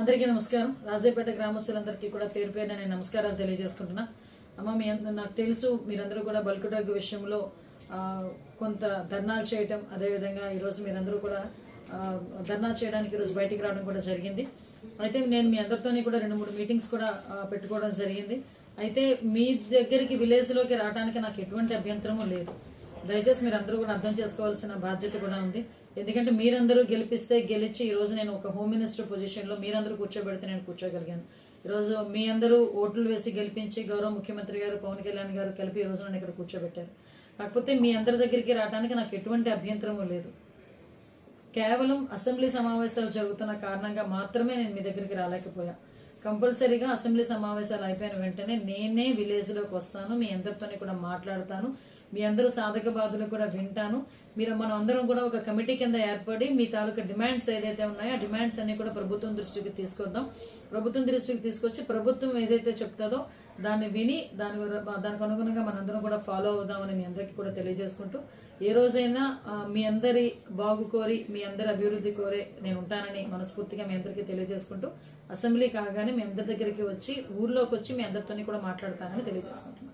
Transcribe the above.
అందరికీ నమస్కారం. రాజేపేట గ్రామస్తులందరికీ కూడా పేరు పేరున నేను నమస్కారాలు తెలియజేసుకుంటున్నా. అమ్మ మీ నాకు తెలుసు మీరందరూ కూడా బల్క్ డ్రగ్ విషయంలో కొంత ధర్నాలు చేయటం అదేవిధంగా ఈరోజు మీరందరూ కూడా ధర్నా చేయడానికి ఈరోజు బయటికి రావడం కూడా జరిగింది. అయితే నేను మీ అందరితోని కూడా రెండు మూడు మీటింగ్స్ కూడా పెట్టుకోవడం జరిగింది. అయితే మీ దగ్గరికి విలేజ్లోకి రావడానికి నాకు ఎటువంటి అభ్యంతరము లేదు. దయచేసి మీరు అందరూ కూడా అర్థం చేసుకోవాల్సిన బాధ్యత కూడా ఉంది. ఎందుకంటే మీరందరూ గెలిపిస్తే గెలిచి ఈరోజు నేను ఒక హోమ్ మినిస్టర్ పొజిషన్లో మీరందరూ కూర్చోబెడితే నేను కూర్చోగలిగాను. ఈరోజు మీ అందరూ ఓట్లు వేసి గెలిపించి గౌరవ ముఖ్యమంత్రి గారు పవన్ కళ్యాణ్ గారు కలిపి ఈ రోజు నన్ను ఇక్కడ కూర్చోబెట్టారు. కాకపోతే మీ అందరి దగ్గరికి రావడానికి నాకు ఎటువంటి అభ్యంతరము లేదు. కేవలం అసెంబ్లీ సమావేశాలు జరుగుతున్న కారణంగా మాత్రమే నేను మీ దగ్గరికి రాలేకపోయా. కంపల్సరీగా అసెంబ్లీ సమావేశాలు అయిపోయిన వెంటనే నేనే విలేజ్లోకి వస్తాను మీ అందరితోనే కూడా మాట్లాడతాను మీ అందరూ సాధక బాధలు కూడా వింటాను. మీరు మనం అందరం కూడా ఒక కమిటీ కింద ఏర్పడి మీ తాలూకా డిమాండ్స్ ఏదైతే ఉన్నాయో ఆ డిమాండ్స్ అన్ని కూడా ప్రభుత్వం దృష్టికి తీసుకొద్దాం. ప్రభుత్వం దృష్టికి తీసుకొచ్చి ప్రభుత్వం ఏదైతే చెప్తుందో దాన్ని విని దాని దానికి అనుగుణంగా మనందరం కూడా ఫాలో అవుదామని మీ అందరికీ కూడా తెలియజేసుకుంటూ ఏ రోజైనా మీ అందరి బాగు కోరి మీ అందరి అభివృద్ధి కోరే నేను ఉంటానని మనస్ఫూర్తిగా మీ అందరికీ తెలియజేసుకుంటూ అసెంబ్లీ కాగానే మీ అందరి దగ్గరికి వచ్చి ఊర్లోకి వచ్చి మీ అందరితోని కూడా మాట్లాడతానని తెలియజేసుకుంటున్నాను.